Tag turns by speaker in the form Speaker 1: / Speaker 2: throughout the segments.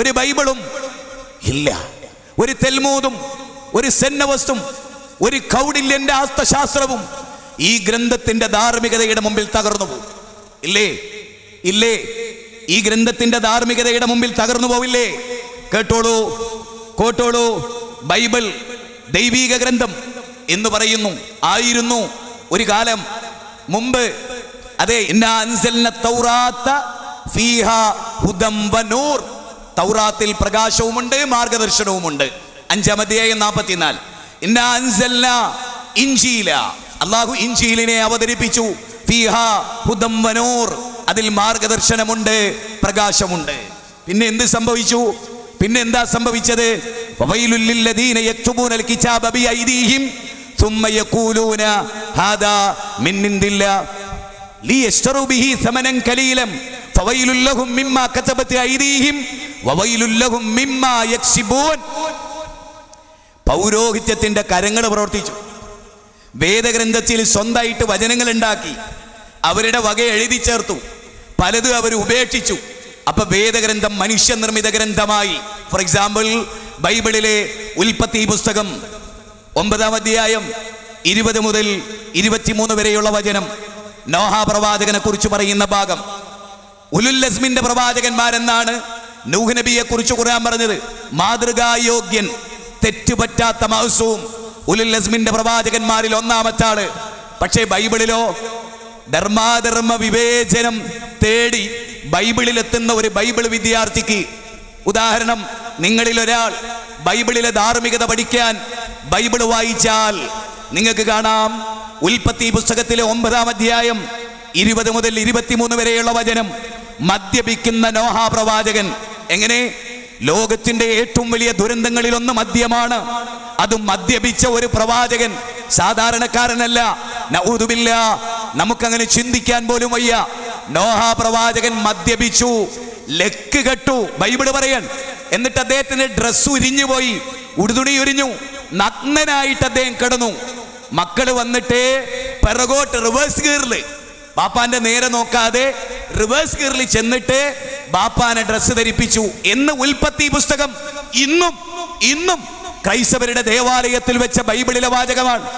Speaker 1: ഒരു ബൈബിളും ഇല്ല. ഒരു തെൽമൂതും ഒരു സെന്നവസ്തും ഒരു കൗടില്യന്റെ ആസ്തശാസ്ത്രവും ഈ ഗ്രന്ഥത്തിന്റെ ധാർമ്മികതയുടെ മുമ്പിൽ തകർന്നു പോകും ഇല്ലേ? ഇല്ലേ? ഈ ഗ്രന്ഥത്തിന്റെ ധാർമ്മികതയുടെ മുമ്പിൽ തകർന്നു പോവില്ലേ? കേട്ടോളൂ കോട്ടോളൂ. ബൈബിൾ ദൈവീക ഗ്രന്ഥം എന്ന് പറയുന്നു. ആയിരുന്നു ഒരു കാലം. മുമ്പ് അതെ ഇന്നാ അൻസലിന ഹുദം വനൂർ തൗറാത്തിൽ പ്രകാശവുമുണ്ട് മാർഗദർശനവുമുണ്ട്. അഞ്ചാം അധ്യായം നാൽപ്പത്തിനാല് ഇഞ്ചീല അള്ളാഹു ഇഞ്ചീലിനെ അവതരിപ്പിച്ചു. അതിൽ മാർഗദർശനമുണ്ട് പ്രകാശമുണ്ട്. പിന്നെ എന്ത് സംഭവിച്ചു? പിന്നെ എന്താ സംഭവിച്ചത്? പൗരോഹിത്യത്തിന്റെ കരങ്ങൾ പ്രവർത്തിച്ചു. വേദഗ്രന്ഥത്തിൽ സ്വന്തമായിട്ട് വചനങ്ങൾ ഉണ്ടാക്കി. അവരുടെ വക എഴുതി ചേർത്തു. പലതും അവർ ഉപേക്ഷിച്ചു. അപ്പൊ വേദഗ്രന്ഥം മനുഷ്യനിർമ്മിത ഗ്രന്ഥമായി. ഫോർ എക്സാമ്പിൾ ബൈബിളിലെ ഉൽപ്പത്തി പുസ്തകം ഒമ്പതാം അധ്യായം ഇരുപത് മുതൽ ഇരുപത്തിമൂന്ന് വരെയുള്ള വചനം. നോഹ പ്രവാചകനെ കുറിച്ച് പറയുന്ന ഭാഗം. ഉലുല്ലസ്മിന്റെ പ്രവാചകന്മാരെന്നാണ് നൂഹ് നബിയെ കുറിച്ച് ഖുർആൻ പറഞ്ഞത് മാതൃകായോഗ്യൻ തെറ്റുപറ്റാത്ത മാസവും ഉലുൽ ലസ്മിന്റെ പ്രവാചകന്മാരിൽ ഒന്നാമത്തെ ആൾ പക്ഷേ ബൈബിളിലോ ധർമാധർമ്മ വിവേചനം തേടി ബൈബിളിലെത്തുന്ന ഒരു ബൈബിൾ വിദ്യാർത്ഥിക്ക് ഉദാഹരണം നിങ്ങളിൽ ഒരാൾ ബൈബിളിലെ ധാർമ്മികത പഠിക്കാൻ ബൈബിൾ വായിച്ചാൽ നിങ്ങൾക്ക് കാണാം ഉൽപ്പത്തി പുസ്തകത്തിലെ ഒമ്പതാം അധ്യായം ഇരുപത് മുതൽ ഇരുപത്തിമൂന്ന് വരെയുള്ള വചനം മദ്യപിക്കുന്ന നോഹ പ്രവാചകൻ എങ്ങനെ? ലോകത്തിന്റെ ഏറ്റവും വലിയ ദുരന്തങ്ങളിൽ ഒന്ന് മദ്യമാണ്. അത് മദ്യപിച്ച ഒരു പ്രവാചകൻ സാധാരണക്കാരനല്ല. നഊദുബില്ല നമുക്കങ്ങനെ ചിന്തിക്കാൻ പോലും വയ്യ. നോഹ പ്രവാചകൻ മദ്യപിച്ചു ലക്ക് കെട്ടു ബൈബിൾ പറയാൻ. എന്നിട്ട് അദ്ദേഹത്തിന്റെ ഡ്രസ് ഉരിഞ്ഞു പോയി ഉടുതുണി ഉരിഞ്ഞു. നഗ്നനായിട്ട് അദ്ദേഹം കിടന്നു. മക്കൾ വന്നിട്ട് പിറകോട്ട് റിവേഴ്സ് കീറിൽ. പാപ്പാന്റെ നേരെ നോക്കാതെ റിവേഴ്സ് ഗിയറിൽ ചെന്നിട്ട് ബാപ്പാനെ ഡ്രസ്സ് ധരിപ്പിച്ചു എന്ന് ഉൽപ്പത്തി പുസ്തകം ഇന്നും ഇന്നും ക്രൈസ്തവരുടെ ദേവാലയത്തിൽ വെച്ച ബൈബിളിലെ വാചകമാണ്.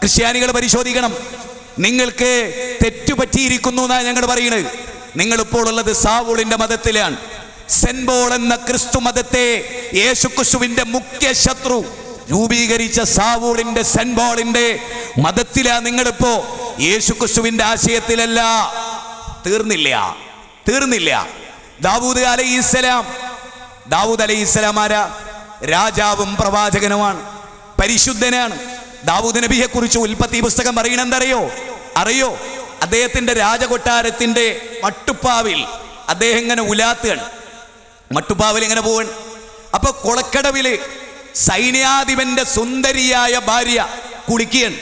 Speaker 1: ക്രിസ്ത്യാനികൾ പരിശോധിക്കണം. നിങ്ങൾക്ക് തെറ്റുപറ്റിയിരിക്കുന്നു എന്നാണ് ഞങ്ങൾ പറയുന്നത്. നിങ്ങൾ ഇപ്പോൾ ഉള്ളത് സാവൂളിന്റെ മതത്തിലാണ്. സെൻബോൾ എന്ന ക്രിസ്തു മതത്തെ യേശുക്രിസ്തുവിന്റെ മുഖ്യ ശത്രു രൂപീകരിച്ച സാവൂളിന്റെ സെൻബോളിന്റെ മതത്തിലാ നിങ്ങളിപ്പോ യേശുക്രിസ്തുവിന്റെ ആശയത്തിലല്ല. തീർന്നില്ല. തീർന്നില്ല. ദാവൂദ് അലൈഹി ഇസ്ലാം ദാവൂദ് അലൈഹി ഇസ്ലാം ആരാ? രാജാവും പ്രവാചകനുമാണ്. പരിശുദ്ധനാണ്. ദാവൂദ് നബിയെ കുറിച്ച് ഉൽപ്പത്തി പുസ്തകം അറിയണെന്തറിയോ അറിയോ? അദ്ദേഹത്തിന്റെ രാജകൊട്ടാരത്തിന്റെ മട്ടുപ്പാവിൽ അദ്ദേഹം ഇങ്ങനെ ഉലാത്തുകയാണ്. മട്ടുപ്പാവിൽ ഇങ്ങനെ പോവാൻ അപ്പൊ കുളക്കടവിൽ സൈന്യാധിപന്റെ സുന്ദരിയായ ഭാര്യ കുളിക്കുകയാണ്.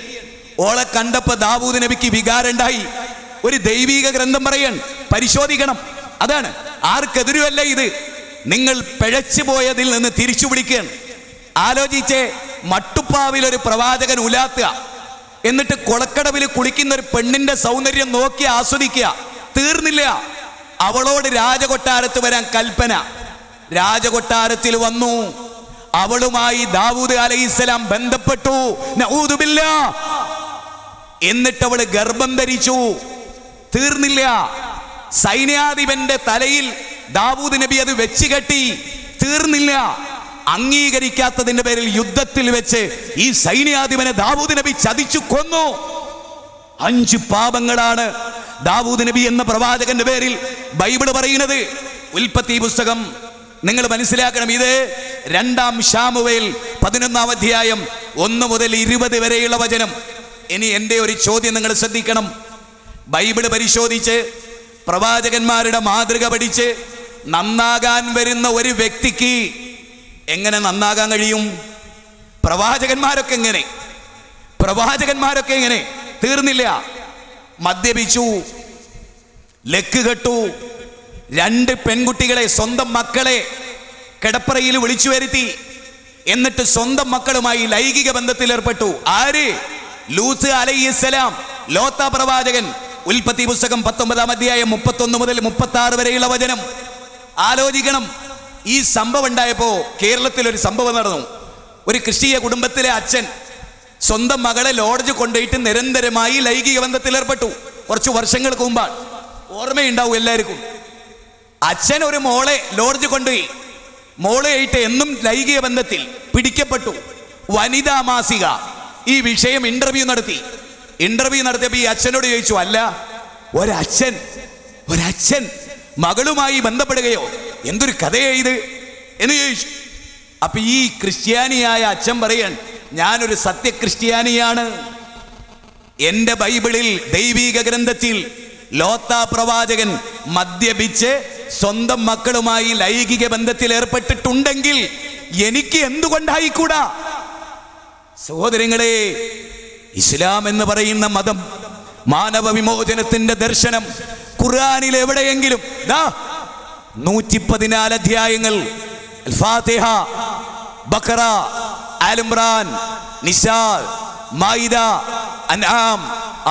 Speaker 1: ഓളെ കണ്ടപ്പോ ദാവൂദ് നബിക്ക് വികാരണ്ടായി ഒരു ദൈവീക ഗ്രന്ഥം പറയണം പരിശോധിക്കണം. അതാണ്. ആർക്കെതിരുമല്ല ഇത്. നിങ്ങൾ പിഴച്ചു പോയതിൽ നിന്ന് തിരിച്ചു പിടിക്കുകയാണ്. ആലോചിച്ച് മട്ടുപ്പാവിൽ ഒരു പ്രവാചകൻ ഉലാത്തുക. എന്നിട്ട് കുളക്കടവിൽ കുളിക്കുന്ന ഒരു പെണ്ണിന്റെ സൗന്ദര്യം നോക്കി ആസ്വദിക്കുക. തീർന്നില്ല. അവളോട് രാജകൊട്ടാരത്ത് വരാൻ കൽപ്പന. രാജകൊട്ടാരത്തിൽ വന്നു. അവളുമായി ദാവൂദ് അലൈഹിസ്സലാം ബന്ധപ്പെട്ടു. എന്നിട്ട് അവൾ ഗർഭം ധരിച്ചു. തീർന്നില്ല. സൈന്യാധിപന്റെ തലയിൽ ദാവൂദ് നബി അത് വെച്ച് കെട്ടി. തീർന്നില്ല. അംഗീകരിക്കാത്തതിന്റെ പേരിൽ യുദ്ധത്തിൽ വെച്ച് ഈ സൈന്യാധിപനെ ദാവൂദ് നബി ചതിച്ചു കൊന്നു. അഞ്ച് പാപങ്ങളാണ് ദാവൂദ് നബി എന്ന പ്രവാചകന്റെ പേരിൽ ബൈബിൾ പറയുന്നത്. ഉൽപ്പത്തി പുസ്തകം നിങ്ങൾ മനസ്സിലാക്കണം. ഇത് രണ്ടാം ഷാമുവേൽ പതിനൊന്നാം അധ്യായം ഒന്ന് മുതൽ ഇരുപത് വരെയുള്ള വചനം. ഇനി എന്റെ ഒരു ചോദ്യം നിങ്ങൾ ശ്രദ്ധിക്കണം. ബൈബിൾ പരിശോധിച്ച് പ്രവാചകന്മാരുടെ മാതൃക പഠിച്ച് നന്നാകാൻ വരുന്ന ഒരു വ്യക്തിക്ക് എങ്ങനെ നന്നാകാൻ കഴിയും? പ്രവാചകന്മാരൊക്കെ എങ്ങനെ? പ്രവാചകന്മാരൊക്കെ എങ്ങനെ? തീർന്നില്ല. മദ്യപിച്ചു. ലക്ക് കെട്ടു. രണ്ട് പെൺകുട്ടികളെ സ്വന്തം മക്കളെ കിടപ്പറയിൽ വിളിച്ചു വരുത്തി. എന്നിട്ട് സ്വന്തം മക്കളുമായി ലൈംഗിക ബന്ധത്തിൽ ഏർപ്പെട്ടു ആര്? ലൂത്ത് അലൈഹിസ്സലാം. ലോത്ത പ്രവാചകൻ. ഉൽപ്പത്തി പുസ്തകം പത്തൊമ്പതാം അധ്യായം മുപ്പത്തൊന്ന് മുതൽ മുപ്പത്തി ആറ് വരെയുള്ള വചനം. ആലോചിക്കണം. ഈ സംഭവം ഉണ്ടായപ്പോ കേരളത്തിൽ ഒരു സംഭവം നടന്നു. ഒരു ക്രിസ്തീയ കുടുംബത്തിലെ അച്ഛൻ സ്വന്തം മകളെ ലോഡ്ജ് കൊണ്ടുപോയിട്ട് നിരന്തരമായി ലൈംഗിക ബന്ധത്തിൽ ഏർപ്പെട്ടു. കുറച്ച് വർഷങ്ങൾക്ക് മുമ്പാണ്. ഓർമ്മയുണ്ടാവും എല്ലാവർക്കും. അച്ഛൻ ഒരു മോളെ ലോഡ്ജ് കൊണ്ടുപോയി. മോളെയായിട്ട് എന്നും ലൈംഗിക ബന്ധത്തിൽ പിടിക്കപ്പെട്ടു. വനിതാ മാസിക. ഈ വിഷയം ഇന്റർവ്യൂ നടത്തി. ഇന്റർവ്യൂ നടത്തിയപ്പോൾ ഈ അച്ഛനോട് ചോദിച്ചു അല്ല ഒരച്ഛൻ ഒരച്ഛൻ മകളുമായി ബന്ധപ്പെടുകയോ? എന്തൊരു കഥയാ ഇത്? എന്ന് ചോദിച്ചു. അപ്പൊ ഈ ക്രിസ്ത്യാനിയായ അച്ഛൻ പറയാൻ ഞാനൊരു സത്യക്രിസ്ത്യാനിയാണ്. എന്റെ ബൈബിളിൽ ദൈവീക ഗ്രന്ഥത്തിൽ ലോത്ത പ്രവാചകൻ മദ്യപിച്ച് സ്വന്തം മക്കളുമായി ലൈംഗിക ബന്ധത്തിൽ ഏർപ്പെട്ടിട്ടുണ്ടെങ്കിൽ എനിക്ക് എന്തുകൊണ്ടായിക്കൂടാ? സഹോദരങ്ങളെ ഇസ്ലാം എന്ന് പറയുന്ന മതം മാനവ വിമോചനത്തിന്റെ ദർശനം ഖുർആാനിൽ എവിടെയെങ്കിലും ദാ നൂറ്റി പതിനാല് അധ്യായങ്ങൾ ഫാത്തിഹ ബക്കറ ആലിമ്രാൻ നിസാർ മായിദ അൻആം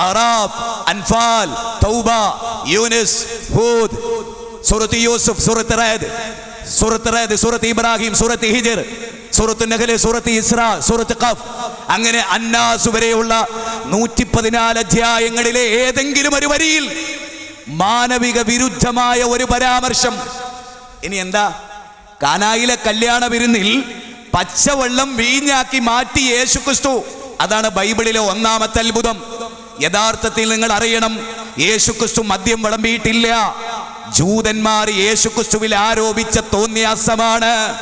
Speaker 1: അറാഫ് അൻഫാൽ തൗബ യൂനിസ് ഹൂദ് സൂറത്ത് യൂസുഫ് സൂറത്ത് റഅദ് സൂറത്ത് റഅദ് സൂറത്ത് ഇബ്രാഹിം സൂറത്ത് ഹിജർ സൂറത്ത് നഹൽ സൂറത്ത് ഇസ്ര സൂറത്ത് ഖഫ്. അങ്ങനെ അന്നാസ് വരെയുള്ള നൂറ്റി പതിനാല് അധ്യായങ്ങളിലെ ഏതെങ്കിലും ഒരു വരിയിൽ മാനവിക വിരുദ്ധമായ ഒരു പരാമർശം. ഇനി എന്താ? കാനായിലെ കല്യാണ വിരുന്നിൽ പച്ചവെള്ളം വീഞ്ഞാക്കി മാറ്റി യേശു ക്രിസ്തു അതാണ് ബൈബിളിലെ ഒന്നാമത്തെ അത്ഭുതം. യഥാർത്ഥത്തിൽ നിങ്ങൾ അറിയണം യേശു ക്രിസ്തു മദ്യം വിളമ്പിയിട്ടില്ല. ജൂതന്മാർ യേശു ക്രിസ്തുവിൽ ആരോപിച്ച തോന്നിയാസമാണ്.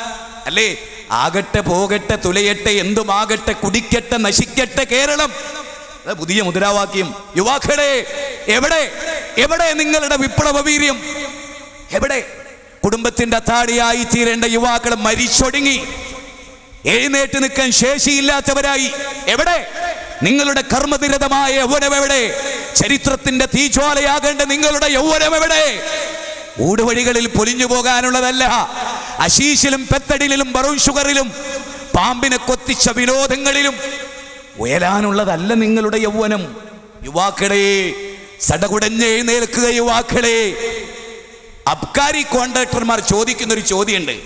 Speaker 1: അല്ലേ? ആകട്ടെ പോകട്ടെ തുലയട്ടെ എന്തുമാകട്ടെ കുടിക്കട്ടെ നശിക്കട്ടെ കേരളം. പുതിയ മുദ്രാവാക്യം. യുവാക്കളെ എവിടെ? എവിടെ നിങ്ങളുടെ വിപ്ലവ വീര്യം എവിടെ? കുടുംബത്തിന്റെ അത്താടിയായി തീരേണ്ട യുവാക്കൾ മരിച്ചൊടുങ്ങി. എഴുന്നേറ്റ് നിൽക്കാൻ ശേഷിയില്ലാത്തവരായി. എവിടെ? നിങ്ങളുടെ കർമ്മനിരതമായ യൗവനം എവിടെ? ചരിത്രത്തിന്റെ തീജ്വാലയാകേണ്ട നിങ്ങളുടെ യൗവനം എവിടെ? ഊടുവഴികളിൽ പൊലിഞ്ഞു പോകാനുള്ളതല്ല. അശീശിലും പെത്തടിലും ബറൂൺ ഷുഗറിലും പാമ്പിനെ കൊത്തിച്ച വിനോദങ്ങളിലും ഉയരാനുള്ളതല്ല നിങ്ങളുടെ യൗവനം. യുവാക്കളെ സടകുടഞ്ഞ് എഴുന്നേൽക്കുക യുവാക്കളെ. അബ്കാരി കോൺട്രാക്ടർമാർ ചോദിക്കുന്ന ഒരു ചോദ്യമുണ്ട്.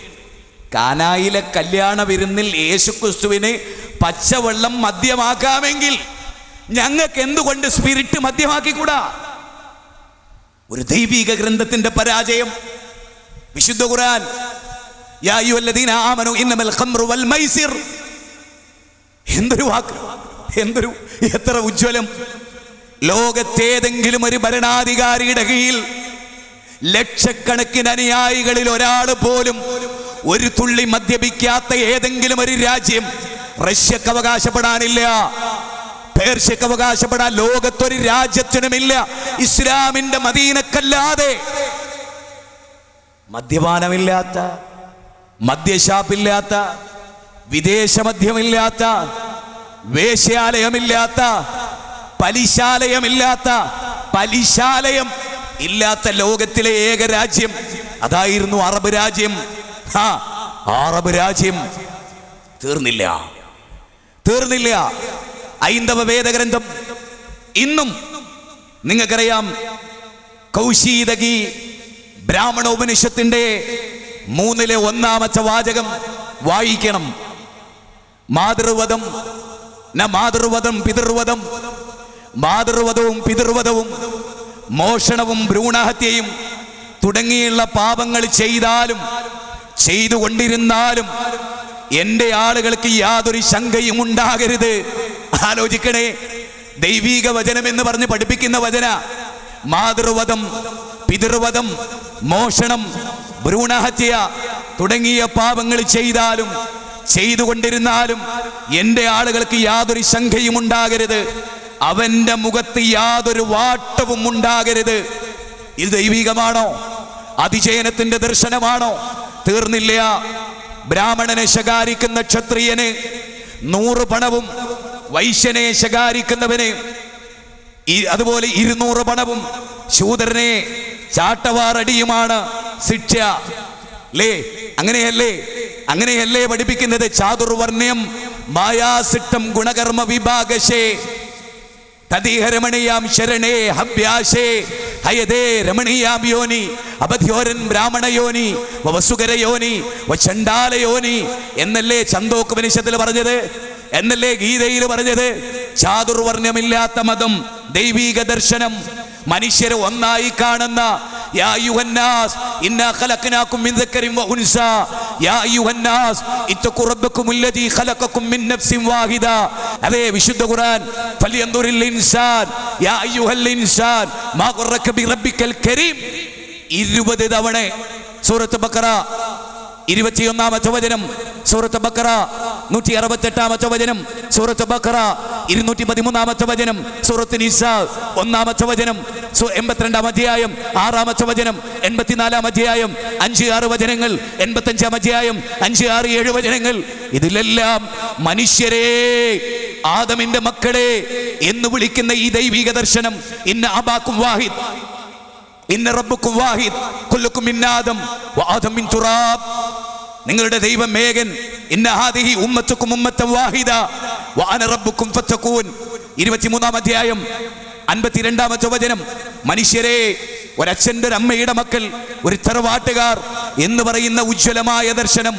Speaker 1: കാനായിലെ കല്യാണ വിരുന്നിൽ യേശുക്രിസ്തുവിന് പച്ചവെള്ളം മദ്യമാക്കാമെങ്കിൽ ഞങ്ങൾക്ക് എന്തുകൊണ്ട് സ്പിരിറ്റ് മദ്യമാക്കിക്കൂടാ? ഒരു ദൈവിക ഗ്രന്ഥത്തിന്റെ പരാജയം. വിശുദ്ധ ഖുർആൻ എന്തൊരു വാക്ക് എന്തൊരു എത്ര ഉജ്ജ്വലം. ലോകത്തേതെങ്കിലും ഒരു ഭരണാധികാരിയുടെ കീഴിൽ ലക്ഷക്കണക്കിന് അനുയായികളിൽ ഒരാൾ പോലും ഒരു തുള്ളി മദ്യപിക്കാത്ത ഏതെങ്കിലും ഒരു രാജ്യം റഷ്യക്ക് അവകാശപ്പെടാനില്ല. പേർഷ്യക്ക് അവകാശപ്പെടാൻ ലോകത്തൊരു രാജ്യത്തിനുമില്ല. ഇസ്ലാമിന്റെ മദീനക്കല്ലാതെ മദ്യപാനമില്ലാത്ത മദ്യഷാപ്പില്ലാത്ത വിദേശ മദ്യമില്ലാത്ത വേശ്യാലയമില്ലാത്ത പലിശാലയമില്ലാത്ത പലിശാലയം ഇല്ലാത്ത ലോകത്തിലെ ഏക രാജ്യം അതായിരുന്നു അറബ് രാജ്യം. ആ അറബ് രാജ്യം. തീർന്നില്ല. തീർന്നില്ല. ഐന്ദവ വേദഗ്രന്ഥം ഇന്നും നിങ്ങൾക്കറിയാം. കൗശീതകി ബ്രാഹ്മണോപനിഷത്തിന്റെ മൂന്നിലെ ഒന്നാമത്തെ വാചകം വായിക്കണം. മാതൃവധം ന മാതൃവധം പിതൃവധം മാതൃവധവും പിതൃവധവും മോഷണവും ഭ്രൂണഹത്യയും തുടങ്ങിയുള്ള പാപങ്ങൾ ചെയ്താലും ചെയ്തുകൊണ്ടിരുന്നാലും എന്റെ ആളുകൾക്ക് യാതൊരു ശങ്കയും ഉണ്ടാകരുത്. ആലോചിക്കണേ ദൈവീക വചനം എന്ന് പറഞ്ഞ് പഠിപ്പിക്കുന്ന വചന മാതൃവധം പിതൃവധം മോഷണം ഭ്രൂണഹത്യ തുടങ്ങിയ പാപങ്ങൾ ചെയ്താലും ചെയ്തുകൊണ്ടിരുന്നാലും എന്റെ ആളുകൾക്ക് യാതൊരു ശങ്കയും ഉണ്ടാകരുത്. അവന്റെ മുഖത്ത് യാതൊരു വാട്ടവും ഉണ്ടാകരുത്. ഇത് ദൈവികമാണോ? അതിജയനത്തിന്റെ ദർശനമാണോ? തീർന്നില്ല. ബ്രാഹ്മണനെ ശകാരിക്കുന്ന ക്ഷത്രിയന് നൂറ് പണവും വൈശ്യനെ ശകാരിക്കുന്നവന് അതുപോലെ ഇരുന്നൂറ് പണവും ശൂദരനെ ചാട്ടവാറടിയുമാണ്. ശിക്ഷ ലേ അങ്ങനെയല്ലേ? അങ്ങനെയല്ലേ പഠിപ്പിക്കുന്നത് ചാതുർവർണ്യം മായാസിട്ടം ഗുണകർമ്മ വിഭാഗശേ. തതിഹരമണിയാം ശരണേ ഹബ്യാശേ ഹയതേ രമണീയാമിയോനി അബധ്യോരൻ ബ്രാഹ്മണയോനി വസുകരയോനി ചണ്ടാലയോനി എന്നല്ലേ ചന്തോക്കുപനിഷത്തിൽ പറഞ്ഞത്? എന്നല്ലേ ഗീതയിൽ പറഞ്ഞത്? ചാതുർവർണമില്ലാത്ത മതം ദൈവീക ദർശനം. മനുഷ്യരെ ഒന്നായി കാണുന്ന യാ അയ്യുഹന്നാസ് ഇന്നാ ഖലഖനാകും മിൻ ദക്കറിൻ വ ഉൻസ. യാ അയ്യുഹന്നാസ് ഇത്തഖു റബ്ബക്കും അല്ലദീ ഖലഖക്കും മിൻ നഫ്സിൻ വാഹിദ. അതേ വിശുദ്ധ ഖുർആൻ ഫലിയൻദുറിൽ ഇൻസാൻ. യാ അയ്യുഹൽ ഇൻസാൻ മാ ഖറക ബി റബ്ബിക്കൽ കരീം. 20 തവണ സൂറത്ത് ബഖറ ഇരുപത്തിയൊന്നാമത്തെ വചനം സൂറത്ത് ബക്കറ നൂറ്റി അറുപത്തെട്ടാമത്തെ വചനം സൂറത്ത് ബക്കറ ഇരുന്നൂറ്റി പതിമൂന്നാമത്തെ വചനം സൂറത്ത് നിസ ഒന്നാമത്തെ വചനം എൺപത്തിരണ്ടാം അധ്യായം ആറാമത്തെ വചനം എൺപത്തിനാലാം അധ്യായം അഞ്ച് ആറ് വചനങ്ങൾ എൺപത്തഞ്ചാം അധ്യായം അഞ്ച് ആറ് ഏഴ് വചനങ്ങൾ. ഇതിലെല്ലാം മനുഷ്യരെ ആദമിന്റെ മക്കളെ എന്ന് വിളിക്കുന്ന ഈ ദൈവിക ദർശനം ഇന്ന അബാക്കും വാഹിദ് ഇന്ന റബ്ബുക്കും വാഹിദ് കുല്ലുക്കും ഇന്നാദം വാദം മിൻ തുറാബ്. നിങ്ങളുടെ ദൈവം മേഘൻ ഇന്ന ഹാദിഹി ഉമ്മത്തുക്കും ഉമ്മത്തം വാഹിദ. വാന റബ്ബുക്കും ഫത്തക്കൂൻ ഇരുപത്തിമൂന്നാം അധ്യായം അൻപത്തിരണ്ടാമത്തെ വചനം മനുഷ്യരെ ഒരച്ഛന്റെ ഒരു അമ്മയുടെ മക്കൾ ഒരു തറവാട്ടുകാർ എന്ന് പറയുന്ന ഉജ്ജ്വലമായ ദർശനം.